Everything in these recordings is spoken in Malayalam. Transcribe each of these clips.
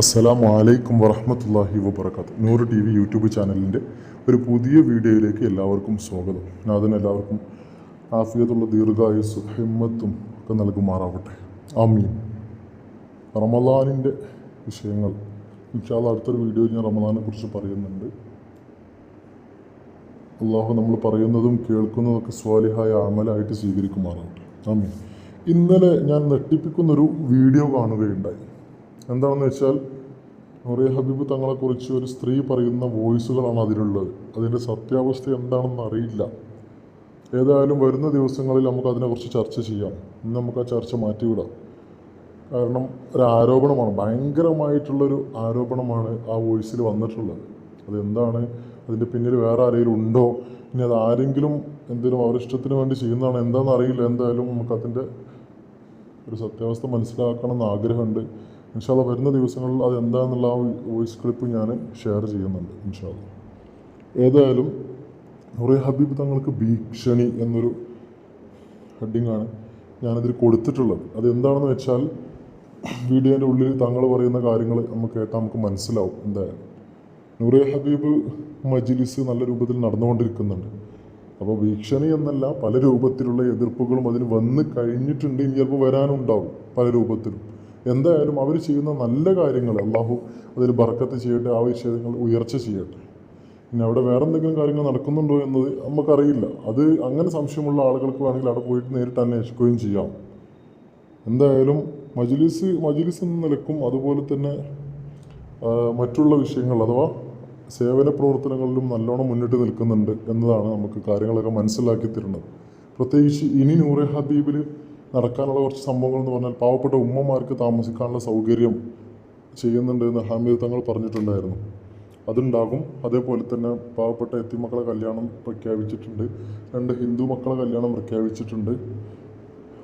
അസ്സലാമു അലൈക്കും വറഹമത്തല്ലാഹി വബർക്കാത്തു നൂറ് ടി വി യൂട്യൂബ് ചാനലിന്റെ ഒരു പുതിയ വീഡിയോയിലേക്ക് എല്ലാവർക്കും സ്വാഗതം. നാഥൻ എല്ലാവർക്കും ആഫിയത്തുള്ള ദീർഘായുസ് ഹിമ്മത്തും ഒക്കെ നൽകുമാറാവട്ടെ. ആമീൻ. റമദാനിന്റെ വിഷയങ്ങൾ. ഇൻഷാൽ അടുത്തൊരു വീഡിയോയിൽ ഞാൻ റമദാനെ കുറിച്ച് പറയുന്നുണ്ട്. അള്ളാഹു നമ്മൾ പറയുന്നതും കേൾക്കുന്നതൊക്കെ സ്വാലിഹായ അമലായിട്ട് സ്വീകരിക്കുമാറാവട്ടെ. ആമീൻ. ഇന്നലെ ഞാൻ നെട്ടിപ്പിക്കുന്നൊരു വീഡിയോ കാണുകയുണ്ടായി. എന്താണെന്ന് വെച്ചാൽ നൂറിയ ഹബീബ് തങ്ങളെക്കുറിച്ച് ഒരു സ്ത്രീ പറയുന്ന വോയിസുകളാണ് അതിലുള്ളത്. അതിന്റെ സത്യാവസ്ഥ എന്താണെന്ന് അറിയില്ല. ഏതായാലും വരുന്ന ദിവസങ്ങളിൽ നമുക്ക് അതിനെക്കുറിച്ച് ചർച്ച ചെയ്യാം. ഇന്ന് നമുക്ക് ആ ചർച്ച മാറ്റിവിടാം. കാരണം ഒരു ആരോപണമാണ്. ഭയങ്കരമായിട്ടുള്ളൊരു ആരോപണമാണ് ആ വോയിസിൽ വന്നിട്ടുള്ളത്. അതെന്താണ്? അതിന്റെ പിന്നിൽ വേറെ ആരെങ്കിലും ഉണ്ടോ? ഇനി അത് ആരെങ്കിലും എന്തെങ്കിലും അവരിഷ്ടത്തിന് വേണ്ടി ചെയ്യുന്നതാണ് എന്താണെന്ന് അറിയില്ല. എന്തായാലും നമുക്കതിന്റെ ഒരു സത്യാവസ്ഥ മനസ്സിലാക്കണം എന്ന് ആഗ്രഹമുണ്ട്. ഇൻഷാല്ല വരുന്ന ദിവസങ്ങളിൽ അത് എന്താണെന്നുള്ള ആ വോയിസ് ക്ലിപ്പ് ഞാൻ ഷെയർ ചെയ്യുന്നുണ്ട് ഇൻഷാല്ല ഏതായാലും നൂറെ ഹബീബ് തങ്ങൾക്ക് ഭീഷണി എന്നൊരു ഹെഡിങ്ങാണ് ഞാനതിൽ കൊടുത്തിട്ടുള്ളത്. അത് എന്താണെന്ന് വെച്ചാൽ വീഡിയോന്റെ ഉള്ളിൽ തങ്ങൾ പറയുന്ന കാര്യങ്ങൾ നമുക്ക് കേട്ടാൽ നമുക്ക് മനസ്സിലാവും എന്തായാലും. നൂറെ ഹബീബ് മജിലിസ് നല്ല രൂപത്തിൽ നടന്നുകൊണ്ടിരിക്കുന്നുണ്ട്. അപ്പോൾ ഭീഷണി എന്നല്ല പല രൂപത്തിലുള്ള എതിർപ്പുകളും അതിന് വന്ന് കഴിഞ്ഞിട്ടുണ്ട് ഇനി ചിലപ്പോൾ വരാനുണ്ടാവും പല രൂപത്തിലും. എന്തായാലും അവർ ചെയ്യുന്ന നല്ല കാര്യങ്ങൾ അള്ളാഹു അതിൽ ബർക്കത്ത് ചെയ്യട്ടെ ആ വിഷയങ്ങൾ ഉയർച്ച ചെയ്യട്ടെ. പിന്നെ അവിടെ വേറെ എന്തെങ്കിലും കാര്യങ്ങൾ നടക്കുന്നുണ്ടോ എന്നത് നമുക്കറിയില്ല. അത് അങ്ങനെ സംശയമുള്ള ആളുകൾക്ക് വേണമെങ്കിൽ അവിടെ പോയിട്ട് നേരിട്ട് അന്വേഷിക്കുകയും ചെയ്യാം. എന്തായാലും മജ്ലിസ് മജ്ലിസ് എന്ന നിലക്കും അതുപോലെ തന്നെ മറ്റുള്ള വിഷയങ്ങൾ അഥവാ സേവന പ്രവർത്തനങ്ങളിലും നല്ലോണം മുന്നിട്ട് നിൽക്കുന്നുണ്ട് എന്നതാണ് നമുക്ക് കാര്യങ്ങളൊക്കെ മനസ്സിലാക്കി തരുന്നത്. പ്രത്യേകിച്ച് ഇനി നൂറെ ഹബീബിൽ നടക്കാനുള്ള കുറച്ച് സംഭവങ്ങൾ എന്ന് പറഞ്ഞാൽ പാവപ്പെട്ട ഉമ്മമാർക്ക് താമസിക്കാനുള്ള സൗകര്യം ചെയ്യുന്നുണ്ട് എന്ന് ഹാമിദ് തങ്ങൾ പറഞ്ഞിട്ടുണ്ടായിരുന്നു. അതുണ്ടാകും. അതേപോലെ തന്നെ പാവപ്പെട്ട എത്തിമക്കളെ കല്യാണം പ്രഖ്യാപിച്ചിട്ടുണ്ട്. രണ്ട് ഹിന്ദു മക്കളെ കല്യാണം പ്രഖ്യാപിച്ചിട്ടുണ്ട്.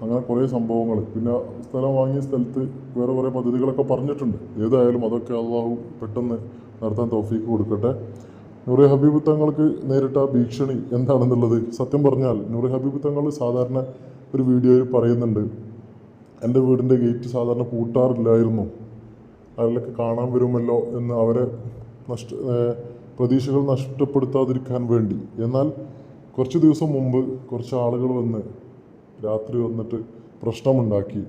അങ്ങനെ കുറേ സംഭവങ്ങൾ. പിന്നെ സ്ഥലം വാങ്ങിയ സ്ഥലത്ത് വേറെ കുറേ പദ്ധതികളൊക്കെ പറഞ്ഞിട്ടുണ്ട്. ഏതായാലും അതൊക്കെ അള്ളാഹു പെട്ടെന്ന് നടത്താൻ തോഫീക്ക് കൊടുക്കട്ടെ. നൂറെ ഹബീബ് തങ്ങൾക്ക് നേരിട്ട ഭീഷണി എന്താണെന്നുള്ളത് സത്യം പറഞ്ഞാൽ നൂറെ ഹബീബ് തങ്ങൾ സാധാരണ ഒരു വീഡിയോയിൽ പറയുന്നുണ്ട്. എന്റെ വീടിന്റെ ഗേറ്റ് സാധാരണ പൂട്ടാറില്ലായിരുന്നു. അതിലൊക്കെ കാണാൻ വരുമല്ലോ എന്ന് അവരെ നഷ്ട പ്രതീക്ഷകൾ നഷ്ടപ്പെടുത്താതിരിക്കാൻ വേണ്ടി. എന്നാൽ കുറച്ച് ദിവസം മുമ്പ് കുറച്ച് ആളുകൾ വന്ന് രാത്രി വന്നിട്ട് പ്രശ്നമുണ്ടാക്കി.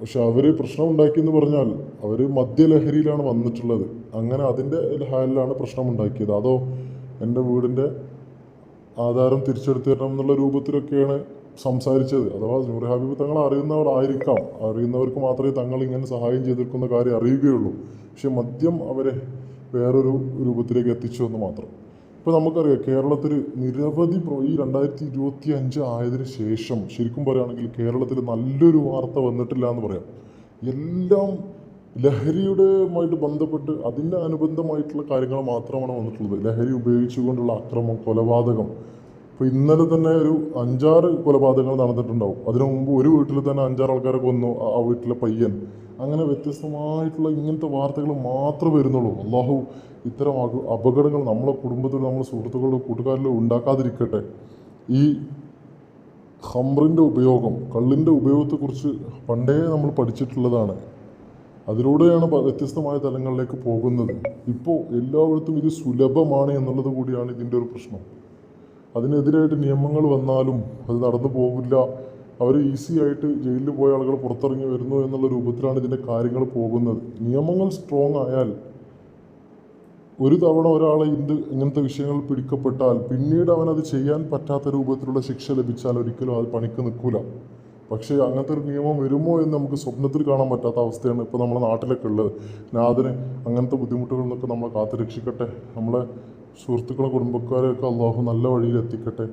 പക്ഷെ അവർ പ്രശ്നമുണ്ടാക്കി എന്ന് പറഞ്ഞാൽ അവർ മദ്യലഹരിയിലാണ് വന്നിട്ടുള്ളത്. അങ്ങനെ അതിന്റെ ഹാലിലാണ് പ്രശ്നമുണ്ടാക്കിയത്. അതോ എന്റെ വീടിന്റെ ആധാരം തിരിച്ചെടുത്തു തരണം എന്നുള്ള രൂപത്തിലൊക്കെയാണ് സംസാരിച്ചത്. അഥവാ നൂർ ഹബീബ് തങ്ങൾ അറിയുന്നവരായിരിക്കാം. അറിയുന്നവർക്ക് മാത്രമേ തങ്ങൾ ഇങ്ങനെ സഹായം ചെയ്തിരിക്കുന്ന കാര്യം അറിയുകയുള്ളൂ. പക്ഷെ മദ്യം അവരെ വേറൊരു രൂപത്തിലേക്ക് എത്തിച്ചു എന്ന് മാത്രം. ഇപ്പോൾ നമുക്കറിയാം കേരളത്തിൽ നിരവധി ഈ രണ്ടായിരത്തി ഇരുപത്തി അഞ്ച് ആയതിനു ശേഷം ശരിക്കും പറയുകയാണെങ്കിൽ കേരളത്തിൽ നല്ലൊരു വാർത്ത വന്നിട്ടില്ല എന്ന് പറയാം. എല്ലാം ലഹരിയുടെയുമായിട്ട് ബന്ധപ്പെട്ട് അതിന്റെ അനുബന്ധമായിട്ടുള്ള കാര്യങ്ങൾ മാത്രമാണ് വന്നിട്ടുള്ളത്. ലഹരി ഉപയോഗിച്ചുകൊണ്ടുള്ള അക്രമം കൊലപാതകം ഇപ്പോൾ ഇന്നലെ തന്നെ ഒരു അഞ്ചാറ് കൊലപാതകങ്ങൾ നടന്നിട്ടുണ്ടാവും. അതിനു മുമ്പ് ഒരു വീട്ടിൽ തന്നെ അഞ്ചാറ് ആൾക്കാരെ കൊന്നു ആ വീട്ടിലെ പയ്യൻ. അങ്ങനെ വ്യത്യസ്തമായിട്ടുള്ള ഇങ്ങനത്തെ വാർത്തകൾ മാത്രമേ വരുന്നുള്ളൂ. അള്ളാഹു ഇത്തരം അപകടങ്ങൾ നമ്മളെ കുടുംബത്തിലോ നമ്മളെ സുഹൃത്തുക്കളിലോ കൂട്ടുകാരിലോ ഉണ്ടാക്കാതിരിക്കട്ടെ. ഈ ഹംറിന്റെ ഉപയോഗം കള്ളിന്റെ ഉപയോഗത്തെക്കുറിച്ച് പണ്ടേ നമ്മൾ പഠിച്ചിട്ടുള്ളതാണ്. അതിലൂടെയാണ് വ്യത്യസ്തമായ തലങ്ങളിലേക്ക് പോകുന്നത്. ഇപ്പോൾ എല്ലായിടത്തും ഇത് സുലഭമാണ് എന്നുള്ളത് കൂടിയാണ് ഇതിന്റെ ഒരു പ്രശ്നം. അതിനെതിരായിട്ട് നിയമങ്ങൾ വന്നാലും അത് നടന്നു പോകില്ല. അവർ ഈസി ആയിട്ട് ജയിലിൽ പോയ ആളുകൾ പുറത്തിറങ്ങി വരുന്നു എന്നുള്ള രൂപത്തിലാണ് ഇതിന്റെ കാര്യങ്ങൾ പോകുന്നത്. നിയമങ്ങൾ സ്ട്രോങ് ആയാൽ ഒരു തവണ ഒരാളെ ഇത് ഇങ്ങനത്തെ വിഷയങ്ങൾ പിടിക്കപ്പെട്ടാൽ പിന്നീട് അവനത് ചെയ്യാൻ പറ്റാത്ത രൂപത്തിലുള്ള ശിക്ഷ ലഭിച്ചാൽ ഒരിക്കലും അത് പണിക്ക് നിൽക്കില്ല പക്ഷേ അങ്ങനത്തെ ഒരു നിയമം വരുമോ എന്ന് നമുക്ക് സ്വപ്നത്തിൽ കാണാൻ പറ്റാത്ത അവസ്ഥയാണ് ഇപ്പോൾ നമ്മുടെ നാട്ടിലൊക്കെ ഉള്ളത്. നാഥന് അങ്ങനത്തെ ബുദ്ധിമുട്ടുകളിൽ നിന്നൊക്കെ നമ്മളെ കാത്തു രക്ഷിക്കട്ടെ നമ്മളെ സുഹൃത്തുക്കളെ കുടുംബക്കാരെയൊക്കെ അള്ളാഹു നല്ല വഴിയിൽ എത്തിക്കട്ടെ.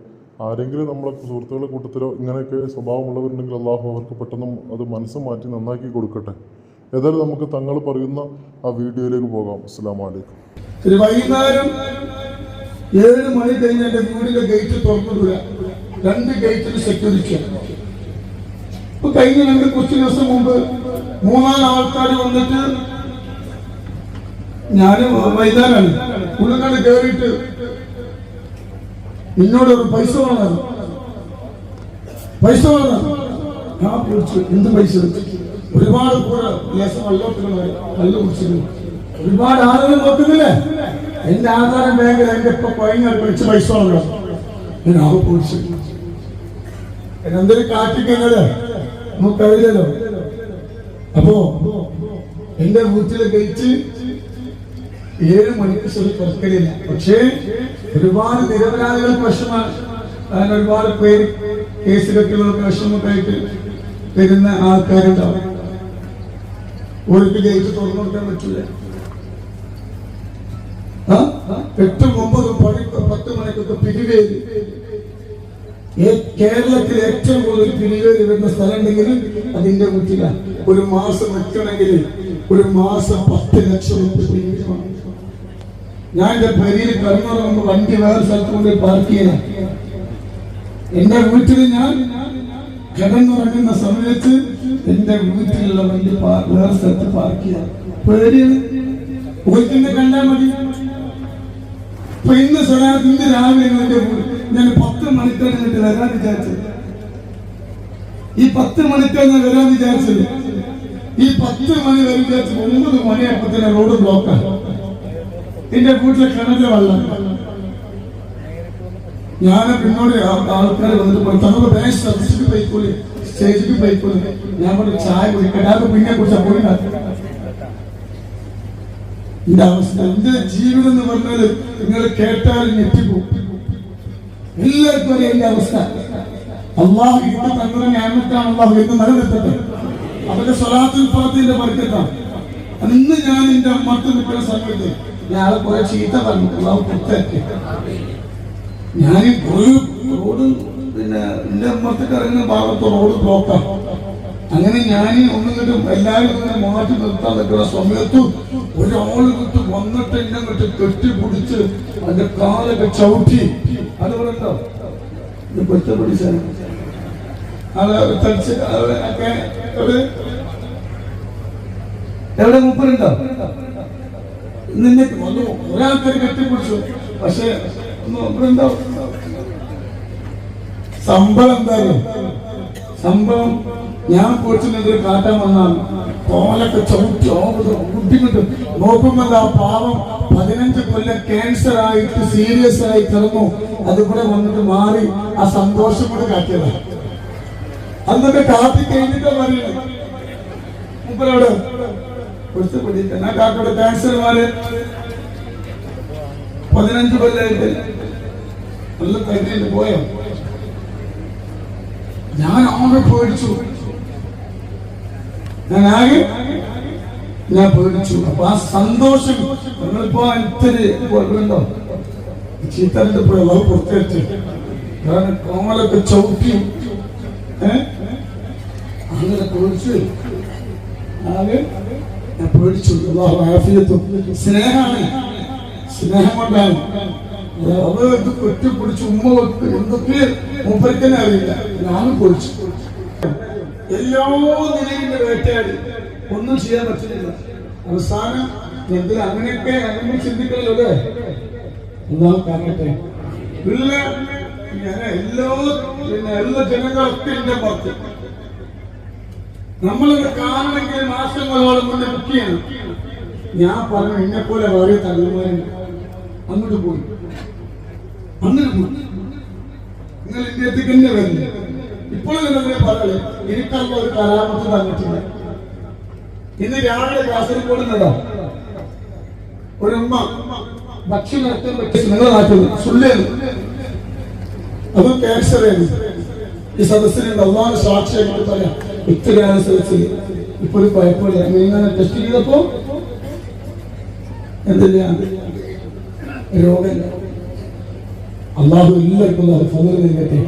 ആരെങ്കിലും നമ്മളെ സുഹൃത്തുക്കളുടെ കൂട്ടത്തിലോ ഇങ്ങനെയൊക്കെ സ്വഭാവമുള്ളവരുണ്ടെങ്കിൽ അള്ളാഹു അവർക്ക് പെട്ടെന്ന് അത് മനസ്സ് മാറ്റി നന്നാക്കി കൊടുക്കട്ടെ. ഏതായാലും നമുക്ക് തങ്ങൾ പറയുന്ന ആ വീഡിയോയിലേക്ക് പോകാം. അസ്സാം വലൈക്കും വൈകുന്നേരം ഏഴ് മണി കഴിഞ്ഞ് വീടിന്റെ ഗേറ്റ് തുറന്നിടില്ല രണ്ട് ഗേറ്റിന് സെക്യൂരിറ്റി ഇപ്പൊ കഴിഞ്ഞ രണ്ട് കുറച്ച് ദിവസം മുമ്പ് മൂന്നാൽ ആൾക്കാർ വന്നിട്ട് ഞാൻ വൈകുന്നേരമാണ് പുള്ളിക്കാട് കയറിയിട്ട് എന്നോട് ഒരു പൈസ വേണം പൈസ വേണം ഞാൻ വിളിച്ചു എന്ത് പൈസ? ഒരുപാട് കൂടെ കല്ല് കുടിച്ചിരുന്നു. ഒരുപാട് ആളുകൾ നോക്കുന്നില്ലേ? എന്റെ ആധാരം ബാങ്കിൽ എന്റെ ഇപ്പൊ പൈന വിളിച്ച് പൈസ വേണം ഞാൻ ആ കുടിച്ചു. എന്തൊരു കാട്ടിക്കുന്നത് നമുക്കറിയില്ലല്ലോ അപ്പോ എന്റെ വീട്ടിൽ ഗേറ്റ് ഏഴ് മണിക്ക് ശരി തുറക്കലില്ല പക്ഷേ ഒരുപാട് നിരപരാധികൾക്ക് വിഷമാണ് അതിന് ഒരുപാട് പേര് കേസിലൊക്കെയുള്ളവർക്ക് വിഷമൊക്കെ ആയിട്ട് വരുന്ന ആൾക്കാരുണ്ടാവും. ഒഴിപ്പ് ജയിച്ച് തുറന്നു കൊടുക്കാൻ പറ്റില്ല എട്ട് ഒമ്പതും പണിക്ക് പത്ത് മണിക്കൊക്കെ പിരിവേര്. കേരളത്തിൽ ഏറ്റവും കൂടുതൽ പിരിവേര് വരുന്ന സ്ഥലം ഉണ്ടെങ്കിൽ അതിന്റെ വീട്ടിലാണ് ഒരു മാസം വെക്കണമെങ്കിൽ ഒരു മാസം പത്ത് ലക്ഷം പിരിവാണ് പിരിവ് വേണം. ഞാൻ എന്റെ പെരിയിൽ കറങ്ങുന്ന വണ്ടി വേറെ സ്ഥലത്ത് കൊണ്ട് പാർക്ക് ചെയ്യാൻ എന്റെ വീട്ടിൽ ഞാൻ കിടന്നുറങ്ങുന്ന സമയത്ത് എന്റെ വീട്ടിലുള്ള വണ്ടി വേറെ സ്ഥലത്ത് പാർക്ക് ചെയ്യാം പേടിയാണ്. ഓർക്കിന്നെ കണ്ടാൽ മതി. ഇപ്പൊ ഇന്ന് സ്വലാത്ത് ഇന്ന് രാവിലെ എന്റെ ഞാൻ പത്ത് മണിക്കാണ് എന്നിട്ട് വരാൻ വിചാരിച്ചത്. ഈ പത്ത് മണിക്കാണ് വരാൻ വിചാരിച്ചത്? ഈ പത്ത് മണി വരെ വിചാരിച്ചത് ഒമ്പത് മണിയപ്പോ തന്നെ റോഡ് ബ്ലോക്കാണ് എന്റെ വീട്ടിലെ കിണറ്റിലെ വെള്ളം. ഞാൻ പിന്നോട് ആൾക്കാർ വന്നിട്ട് തങ്ങൾക്ക് ബാങ്ക് സർവീസിക്ക് പോയിക്കോളി സ്റ്റേജിക്ക് പോയിക്കോളി ഞാൻ പറഞ്ഞു ചായ കുടിക്കട്ടെ അത് പിന്നെ കുറിച്ച് പോയി എന്റെ അവസ്ഥ എന്റെ ജീവിതം എന്ന് നിങ്ങൾ കേട്ടാൽ ഞെട്ടിപ്പോകും എല്ലാവർക്കും എന്റെ അവസ്ഥ. അള്ളാഹു ഇന്ന് തങ്ങളുടെ ഞാനത്താണ് അള്ളാഹു എന്ന് നിലനിർത്തട്ടെ. അവരുടെ സ്വലാത്തുൽ ഫാത്തിന്റെ വർക്കത്താണ് അന്ന് ഞാൻ എന്റെ അമ്മത്ത് നിൽക്കുന്ന സമയത്ത് ഞാൻ കുറെ ചീത്ത പറഞ്ഞു അള്ളാഹു പുറത്തേക്ക്. ഞാൻ റോഡ് പിന്നെ എന്റെ അമ്മത്തേക്ക് ഇറങ്ങുന്ന ഭാഗത്ത് റോഡ് ബ്ലോക്കാണ് അങ്ങനെ ഞാൻ ഒന്നും എല്ലാവരും ഇങ്ങനെ മാറ്റി നിർത്താൻ നിൽക്കുന്ന സമയത്ത് ഒരാൾ കിട്ട് വന്നിട്ട് എന്നെ കിട്ട് കെട്ടിപ്പിടിച്ച് അതിന്റെ കാലൊക്കെ ചവിട്ടി. അതുപോലെ ഉണ്ടോ? ഇത് അത് തളിച്ച് ഒക്കെ എവിടെ മുപ്പരുണ്ടോ? നിന്നെ വന്നു ഒരാൾക്കാർ കെട്ടിപ്പിടിച്ചു. പക്ഷെ സംഭവം എന്തായാലും. സംഭവം ഞാൻ പോയിട്ടുണ്ടെങ്കിൽ കാട്ടാൻ വന്നാൽ തോലൊക്കെ ചവിട്ടി ബുദ്ധിമുട്ട്. നോക്കുമ്പോൾ ആ പാവം പതിനഞ്ച് കൊല്ലം ക്യാൻസർ ആയിട്ട് സീരിയസ് ആയി കിടന്നു. അതുകൂടെ വന്നിട്ട് മാറി ആ സന്തോഷം കൂടെ കാട്ടിയതാണ് അന്നൊക്കെ കാത്തി കഴിഞ്ഞിട്ട് പറയുന്നത്. മുപ്പരോട് കാക്കയുടെ ക്യാൻസർ മാറി പതിനഞ്ച് കൊല്ലായിട്ട്. നല്ല തകരിയിട്ട് പോയോ? ഞാൻ ആകെ പേടിച്ചു. ഞാൻ ആകെ ഞാൻ പേടിച്ചു. അപ്പൊ ആ സന്തോഷം നിങ്ങളിപ്പോ ഇത്തിരി ഉണ്ടോ ചീത്തറിന്റെ പോയി അളവ് പുറത്തെടുത്ത് കാരണം കോമലൊക്കെ ചവിട്ടി. ഏ? അങ്ങനെ പേടിച്ചു. ആകെ ഞാൻ പേടിച്ചു. അള്ളാഹു ആഫിയത്തും. സ്നേഹമാണ്. സ്നേഹം കൊണ്ടാണ്. കെട്ടിപ്പിടിച്ച് ഉമ്മ വെക്ക്. എന്തൊക്കെ മൂപ്പരിക്കനെ അറിയില്ല. ഞാനും പൊളിച്ചു എല്ലാ നിലയും വേട്ടയാടി. ഒന്നും ചെയ്യാൻ പറ്റുന്നില്ല. അവസാനം എന്തിനാ അങ്ങനെയൊക്കെ അങ്ങനെ ചിന്തിക്കണല്ലോ അല്ലേ? ഒന്നാം കാരണത്തെ ഇല്ല ഞാൻ എല്ലാ പിന്നെ എല്ലാ ജനങ്ങളൊക്കെ എന്റെ പുറത്ത് നമ്മളിത് കാണണമെങ്കിൽ മാസങ്ങളോളം കൊണ്ട് ബുക്ക് ചെയ്യണം. ഞാൻ പറഞ്ഞു എന്നെ പോലെ വളരെ തള്ളുമാരുണ്ട് അങ്ങോട്ട് പോയി. അങ്ങനെ പോയി. നിങ്ങൾ ഇന്ത്യത്തേക്ക് തന്നെ വരില്ല ഇപ്പോഴും നിങ്ങൾ പറയല്ലേ? എനിക്കല്ല ഒരു കലാമത്ത് തന്നിട്ടില്ല ഇന്ന് രാവിലെ കാസർഗോഡ് നിന്നോ ഒരു ഉമ്മ ഭക്ഷണം നടത്താൻ പറ്റി നിങ്ങളുടെ നാട്ടിൽ സുല്ലേന്ന്. അതും ക്യാൻസർ ഈ സദസ്സിനുണ്ട് അള്ളാഹ് സാക്ഷിയായിട്ട് പറയാം. ഇത്രയാണ് സദസ്സിൽ ഇപ്പൊ ഒരു കുഴപ്പമില്ല അങ്ങനെ ടെസ്റ്റ് ചെയ്തപ്പോ എന്തില്ല രോഗം. അള്ളാഹു എല്ലാവർക്കും ഫലം നൽകട്ടെ.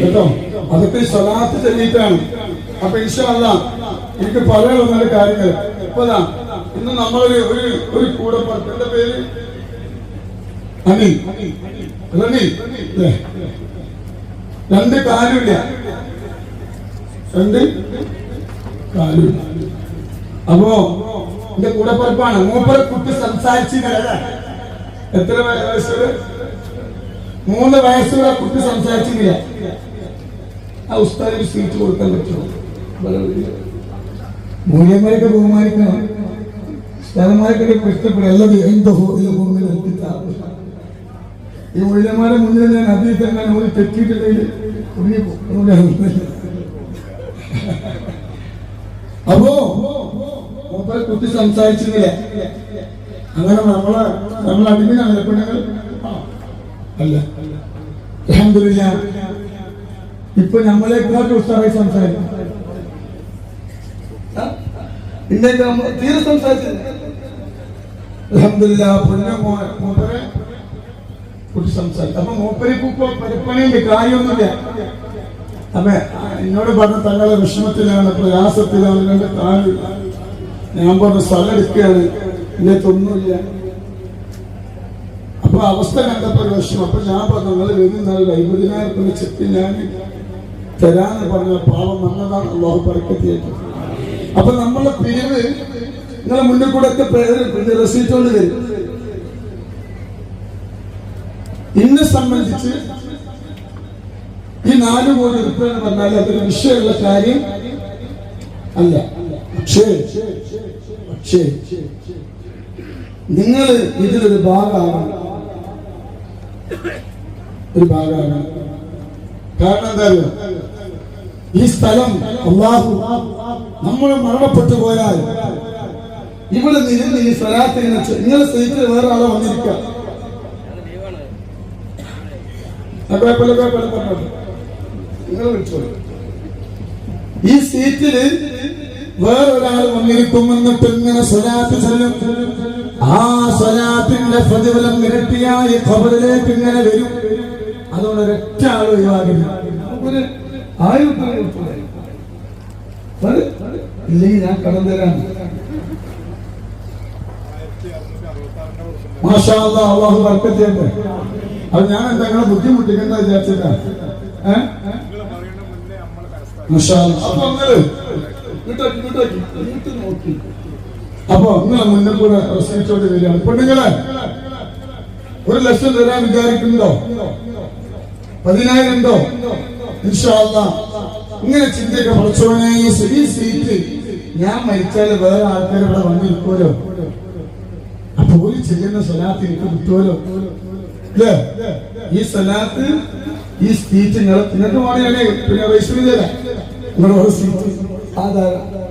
കേട്ടോ? അതൊക്കെ സ്വലാത്ത് ചെല്ലിയിട്ടാണ്. അപ്പൊ ഇഷ്ടമല്ല എനിക്ക് പറയാനുള്ള കാര്യങ്ങൾ. ഇപ്പതാ ഇന്ന് നമ്മളൊരു ഒരു ഒരു കൂടെ എന്റെ പേര്? അനിൽ. റണി രണ്ട് കാര്യമില്ല. രണ്ട് കാലും അപ്പോ എന്റെ കൂടെ പറപ്പാണ് മൂപ്പരെ കുട്ടി സംസാരിച്ചില്ല എത്ര വയസ്സുള്ള മൂന്ന് വയസ്സുള്ള കുട്ടി സംസാരിച്ചില്ല ആ ഉസ്താദിന് സീറ്റ് കൊടുക്കാൻ പറ്റുമോ? മൂല്യന്മാരൊക്കെ ബഹുമാനിക്കണം. സ്ഥലന്മാർക്കൊക്കെ ഇഷ്ടപ്പെടും. എന്തോ ഈ മൂല്യന്മാരെ മുന്നിൽ ഞാൻ അതിൽ തന്നെ ഒരു കുടുങ്ങി കുടുങ്ങിപ്പോ അപ്പോ മൂപ്പരെ കുട്ടി സംസാരിച്ചിരുന്നില്ല? അങ്ങനെ നമ്മളെ നമ്മൾ അടിമയാണ് പെണ്ണുങ്ങൾ അല്ല. അൽഹംദുലില്ലാ. ഇപ്പൊ നമ്മളെക്കാട്ടും ഉത്സാഹമായി സംസാരിക്കും? ഇന്നേക്ക് തീരെ സംസാരിച്ചില്ല? അൽഹംദുലില്ലാ പൊന്നെ മൂപ്പരെ കുട്ടി സംസാരിക്കും. അപ്പൊ മൂപ്പരിക്ക് ഇപ്പൊ പരിപ്പണിയുണ്ട് കാര്യമൊന്നുമില്ല. അപ്പൊ എന്നോട് പറഞ്ഞ തങ്ങളെ വിഷമത്തിലാണ് പ്രയാസത്തിലാണ് എന്റെ താഴില്ല ഞാൻ പറഞ്ഞ സ്ഥലം എടുക്കുകയാണ് എന്നെ തൊന്നുമില്ല അപ്പൊ അവസ്ഥ കണ്ടപ്പോ വിഷമം. അപ്പൊ ഞാൻ പറഞ്ഞു നിങ്ങൾ വരുന്ന അയ്പതിനായിരത്തിന്റെ ചെക്ക് ഞാൻ തരാന്ന് പറഞ്ഞ പാവം വന്നതാണ് അള്ളാഹു പറക്കത്തിയത് അപ്പൊ നമ്മളെ പേര് നിങ്ങളെ മുന്നിൽ കൂടെ ഒക്കെ പേര് പിന്നെ റെസീറ്റ് കൊണ്ട് തരും. ഇന്ന് സംബന്ധിച്ച് നാല് കോടി റുപ്യ എന്ന് പറഞ്ഞാൽ അതൊരു വിഷയമുള്ള കാര്യം അല്ല. പക്ഷേ പക്ഷേ നിങ്ങൾ ഇതിലൊരു ഭാഗമാണ് ഒരു ഭാഗമാണ് കാരണം എന്താ ഈ സ്ഥലം അള്ളാഹു നമ്മൾ മരണപ്പെട്ടു പോയാൽ ഇവിടെ നിന്ന് ഈ സ്ഥലത്തിന് നിങ്ങൾ സ്ഥലത്തിൽ വേറെ ആളെ വന്നിരിക്കുക ആ, കുഴപ്പമില്ല, കുഴപ്പമില്ല, പറഞ്ഞോട്ടെ. ഈ സീറ്റിൽ വേറൊരാൾ വന്നിരിക്കും എന്നിട്ട് ഇങ്ങനെ സ്വലാത്ത് ചെല്ലും. ആ സ്വലാത്തിന്റെ പ്രതിഫലം ഇരട്ടിയായി ഖബറിലേക്ക് ഇങ്ങനെ വരും. അതുകൊണ്ട് ഒരൊറ്റ ആൾ ഒഴിവാകില്ല. ഇല്ലെങ്കിൽ ഞാൻ കടം തരാം. മാഷാ അള്ളാഹു ബർക്കത്ത് ചെയ്യട്ടെ. അത് ഞാൻ എന്താ ബുദ്ധിമുട്ടിക്കുന്ന വിചാരിച്ചിട്ടാ? ഏഹ്. അപ്പൊ അങ്ങനെ. അപ്പൊ നിങ്ങളെ മുന്നിൽ കൂടെ പ്രസംഗിച്ചോണ്ട് വരികയാണ് പെണ്ണുങ്ങളെ ഒരു ലക്ഷം തരാൻ വിചാരിക്കുന്നുണ്ടോ? പതിനായിരം ഉണ്ടോ? ഇൻഷാ അല്ലാ. ഇങ്ങനെ ചിന്തയൊക്കെ പഠിച്ചോനെ ഈ സീറ്റ് ഞാൻ മരിച്ചാൽ വേറെ ആൾക്കാർ ഇവിടെ വന്നിരിക്കുമല്ലോ അപ്പൊ ഒരു ചെയ്യുന്ന സ്വലാത്ത് എനിക്ക് കിട്ടുമല്ലോ. ഈ സ്വലാത്ത് ഈ സീറ്റ് നിങ്ങൾ നിങ്ങൾക്ക് വേണമെങ്കിൽ പിന്നെ റൈസ് സീറ്റ് ആധാരം.